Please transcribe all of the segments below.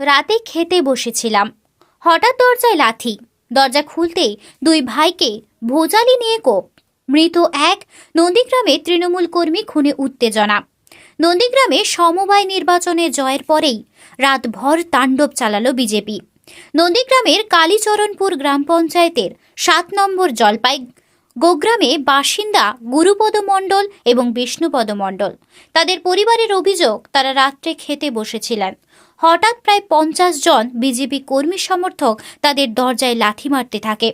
রাতে খেতে বসেছিলাম। হঠাৎ দরজায় লাথি। দরজা খুলতেই দুই ভাইকে ভোজালি নিয়ে কোপ। মৃত এক নন্দীগ্রামে তৃণমূল কর্মী খুনে উত্তেজনা। নন্দীগ্রামে সমবায় নির্বাচনে জয়ের পরেই রাতভর তাণ্ডব চালালো বিজেপি। নন্দীগ্রামের কালীচরণপুর গ্রাম পঞ্চায়েতের সাত নম্বর জলপাই গোগ্রামে বাসিন্দা গুরুপদ মণ্ডল এবং বিষ্ণুপদ মণ্ডল। তাদের পরিবারের অভিযোগ, তারা রাত্রে খেতে বসেছিলেন। হঠাৎ প্রায় পঞ্চাশ জন বিজেপি কর্মী সমর্থক তাদের দরজায় লাথি মারতে থাকে।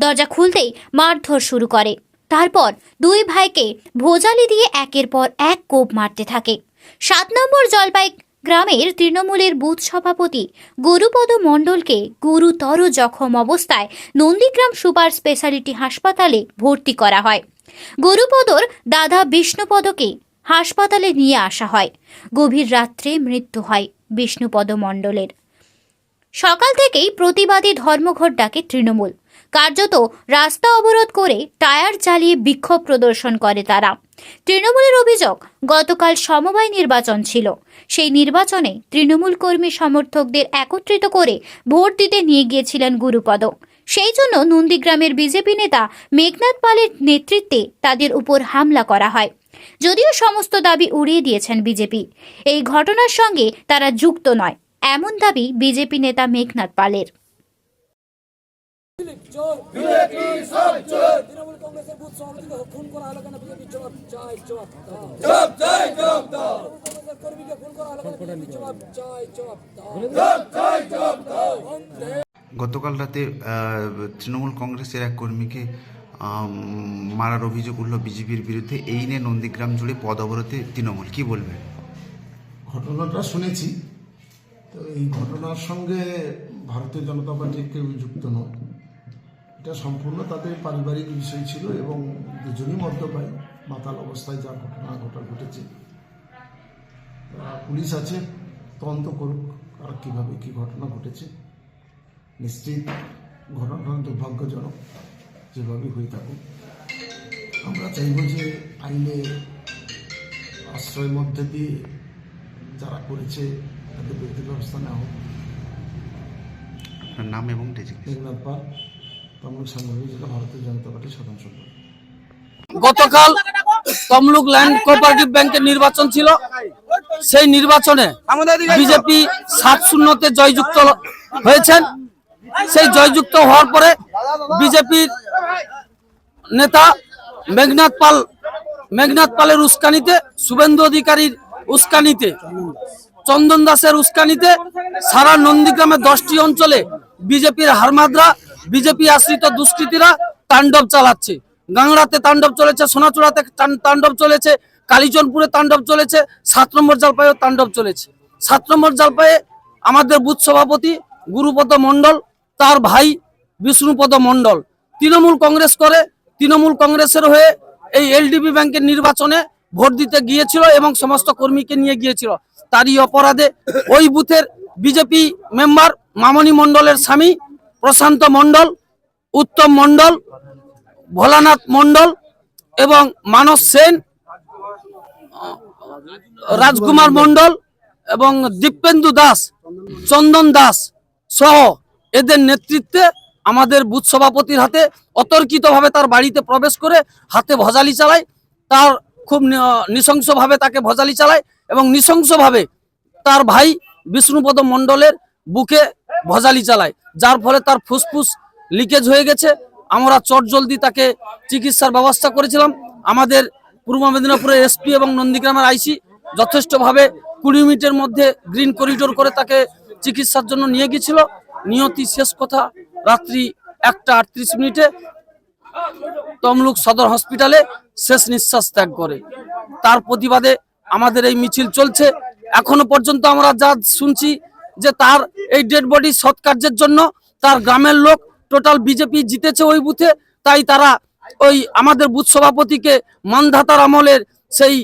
দরজা খুলতেই মারধর শুরু করে। তারপর দুই ভাইকে ভোজালি দিয়ে একের পর এক কোপ মারতে থাকে। সাত নম্বর জলপাই গ্রামের তৃণমূলের বুথ সভাপতি গরুপদ মণ্ডলকে গুরুতর জখম অবস্থায় নন্দীগ্রাম সুপার স্পেশালিটি হাসপাতালে ভর্তি করা হয়। গরুপদর দাদা বিষ্ণুপদকে হাসপাতালে নিয়ে আসা হয়। গভীর রাত্রে মৃত্যু হয় বিষ্ণুপদ মণ্ডলের। সকাল থেকেই প্রতিবাদী ধর্মঘট ডাকে তৃণমূল। কার্যত রাস্তা অবরোধ করে টায়ার চালিয়ে বিক্ষোভ প্রদর্শন করে তারা। তৃণমূলের অভিযোগ, গতকাল সমবায় নির্বাচন ছিল। সেই নির্বাচনে তৃণমূল কর্মী সমর্থকদের একত্রিত করে ভোট দিতে নিয়ে গিয়েছিলেন গুরুপদ। সেই জন্য নন্দীগ্রামের বিজেপি নেতা মেঘনাথ পালের নেতৃত্বে তাদের উপর হামলা করা হয়। যদিও সমস্ত দাবি উড়িয়ে দিয়েছেন বিজেপি। এই ঘটনার সঙ্গে তারা যুক্ত নয়, এমন দাবি বিজেপি নেতা মেঘনাথ পালের। তৃণমূল কংগ্রেসের বুথ সভাপতিকে খুন করা হলো কেন? বিজেপি জবাব চাই জবাব দাও। চাই জব দাও। কংগ্রেসের কর্মীকে খুন করা হলো কেন? বিজেপি জবাব চাই জবাব দাও। চাই জব দাও। গতকাল রাতে তৃণমূল কংগ্রেসের এক কর্মীকে মারার অভিযোগ উঠল বিজেপির বিরুদ্ধে। এই নিয়ে নন্দীগ্রাম জুড়ে পদ অবরোধে তৃণমূল। কি বলবেন? ঘটনাটা শুনেছি। তো এই ঘটনার সঙ্গে ভারতীয় জনতা পার্টির কেউ যুক্ত নয়। এটা সম্পূর্ণ তাদের পারিবারিক বিষয় ছিল এবং দুজনই মদ্যপায়ী মাতাল অবস্থায় যা ঘটনা ঘটা ঘটেছে। পুলিশ আছে তদন্ত করুক আর কীভাবে কী ঘটনা ঘটেছে। নিশ্চিত ঘটনাটা দুর্ভাগ্যজনক যেভাবে হয়ে থাকুক। আমরা চাইব যে আইনের আশ্রয়ের মধ্যে দিয়ে যারা করেছে তাদের বিরুদ্ধে ব্যবস্থা নেওয়া হোক। আপনার নাম এবং মেঘনাথ পাল। তমলুক সাংগঠনিক জেলা ভারতীয় জনতা পার্টির সাধারণ সম্পাদক। গতকাল তমলুক ল্যান্ড কোঅপারেটিভ ব্যাংকের নির্বাচন ছিল। সেই নির্বাচনে বিজেপি সাত শূন্যতে জয়যুক্ত হয়েছেন। সেই জয়যুক্ত হওয়ার পরে বিজেপির নেতা মেঘনাথ পাল, মেঘনাথ পালের উস্কানিতে, শুভেন্দু অধিকারীর উস্কানিতে, চন্দন দাসের উস্কানিতে সারা নন্দীগ্রামের দশটি অঞ্চলে বিজেপির হারমাদরা বিজেপি আশ্রিত দুষ্কৃতীরা তাণ্ডব চালাচ্ছে। গাংড়াতে তাণ্ডব চলেছে, সোনাচূড়াতে তাণ্ডব চলেছে কালীচনপুরে তাণ্ডব চলেছে, সাত নম্বর জলপাইয়েও তাণ্ডব চলেছে। সাত নম্বর জলপাইয়ে আমাদের বুথ সভাপতি গুরুপদ মণ্ডল, তার ভাই বিষ্ণুপদ মণ্ডল। তৃণমূল কংগ্রেস করে, তৃণমূল কংগ্রেসের হয়ে এই এলডিবি ব্যাংকের নির্বাচনে ভোট দিতে গিয়েছিল এবং সমস্ত কর্মীকে নিয়ে গিয়েছিল। তারই অপরাধে ওই বুথের বিজেপি মেম্বার মামনি মণ্ডলের স্বামী প্রশান্ত মণ্ডল, উত্তম মণ্ডল, ভোলানাথ মণ্ডল এবং মানস সেন রাজকুমার মণ্ডল এবং দীপেন্দু দাস, চন্দন দাস সহ এদের নেতৃত্বে আমাদের বুথ সভাপতির হাতে অতর্কিতভাবে তার বাড়িতে প্রবেশ করে হাতে ভজালি চালায়। তার খুব নৃশংসভাবে তাকে ভজালি চালায় এবং নৃশংসভাবে তার ভাই বিষ্ণুপদ মণ্ডলের বুকে ভজালি চালায়। যার ফলে তার ফুসফুস লিকেজ হয়ে গেছে। আমরা চট জলদি তাকে চিকিৎসার ব্যবস্থা করেছিলাম। আমাদের পূর্ব মেদিনীপুরের এসপি এবং নন্দীগ্রামের আইসি যথেষ্টভাবে কুড়ি মিনিটের মধ্যে গ্রিন করিডোর করে তাকে চিকিৎসার জন্য নিয়ে গিয়েছিল। নিয়তি শেষ কথা, রাত্রি একটা আটত্রিশ মিনিটে তমলুক সদর হসপিটালে শেষ নিঃশ্বাস ত্যাগ করে। তার প্রতিবাদে আমাদের এই মিছিল চলছে। এখনও পর্যন্ত আমরা যা শুনছি যে তার এই ডেড বডি সৎকার্যের জন্য তার গ্রামের লোক টোটাল বিজেপি জিতেছে ওই বুথে, তাই তারা ওই আমাদের বুথ সভাপতিকে মানধাতার আমলের সেই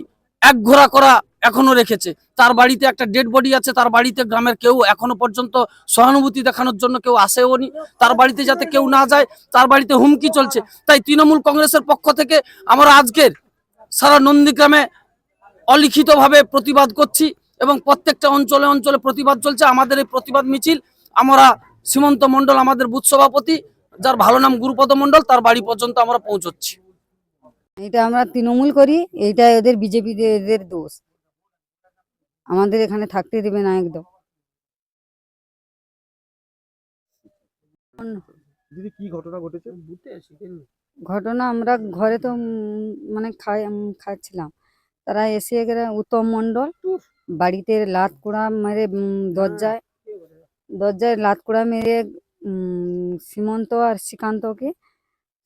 এক ঘোরা করা এখনও রেখেছে। তার বাড়িতে একটা ডেড বডি আছে, তার বাড়িতে গ্রামের কেউ এখনও পর্যন্ত সহানুভূতি দেখানোর জন্য কেউ আসেও নি। তার বাড়িতে যাতে কেউ না যায়, তার বাড়িতে হুমকি চলছে। তাই তৃণমূল কংগ্রেসের পক্ষ থেকে আমরা আজকের সারা নন্দীগ্রামে অলিখিতভাবে প্রতিবাদ করছি। এবং প্রত্যেকটা অঞ্চলে অঞ্চলে প্রতিবাদ চলছে। আমাদের এই প্রতিবাদ মিছিল আমরা সীমন্ত মণ্ডল আমাদের বুথ সভাপতি যার ভালো নাম গুরুপদ মণ্ডল তার বাড়ি পর্যন্ত আমরা পৌঁছচ্ছি। এটা আমরা তৃণমূল করি এইটা এদের বিজেপি এদের দোষ। আমাদের এখানে থাকতে দেবে না একদম। দিদি কি ঘটনা ঘটেছে? ঘটনা আমরা ঘরে তো মানে খাই খাচ্ছিলাম। তারা এসে গেলে উত্তম মণ্ডল বাড়িতে লাত কুড়া মেরে দরজায় দরজায় লাত কুড়া মেরে সীমন্ত আর শ্রীকান্তকে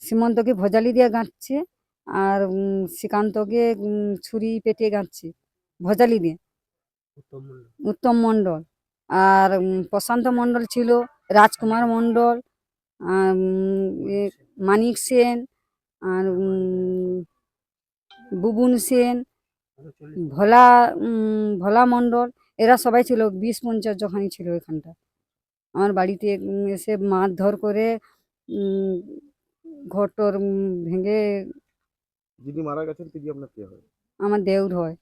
সীমন্তকে ভজালি দিয়ে গাঁথছে আর শ্রীকান্তকে ছুরি পেটে গাঁথছে ভজালি দিয়ে। উত্তম মণ্ডল। আর প্রশান্ত মণ্ডল ছিল রাজকুমার মণ্ডল আর মানিক সেন। আর বুবুন সেন ভোলা ভোলা মণ্ডল এরা সবাই ছিল বিশ পঞ্চাশ যখনই ছিল এখানটা। আমার বাড়িতে এসে মারধর করে উম, ঘরটর উম, ভেঙে যিনি মারা গেছেন তিনি আপনার কে হয়? আমার দেউর হয়।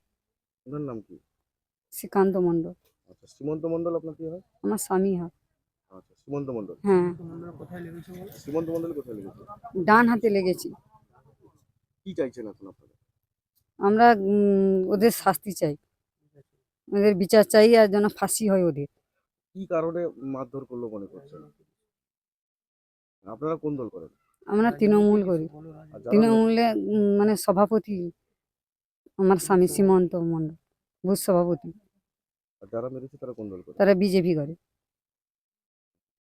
ওনার নাম কি? শ্রীকান্ত মণ্ডল আচ্ছা সীমন্ত মণ্ডল আপনার কি হয়? আমার স্বামী হয়। আচ্ছা সীমন্ত মণ্ডল হ্যাঁ। সীমন্ত মণ্ডল কোথায় লেগেছে ডান হাতে লেগেছি। কি চাইছেন এখন আপনারা? আমরা ওদের শাস্তি চাই। ওদের বিচার চাই আর যেন ফাঁসি হয় ওদের। কি কারণে মারধর করল মনে করছেন? আপনারা কোন দল করেন? আমরা তৃণমূল করি। তৃণমূলে মানে সভাপতি আমার স্বামী সীমন্ত মন্ডল বুথ সভাপতি। যারা মেরেছে তারা কোন দল করে? তারা বিজেপি করে।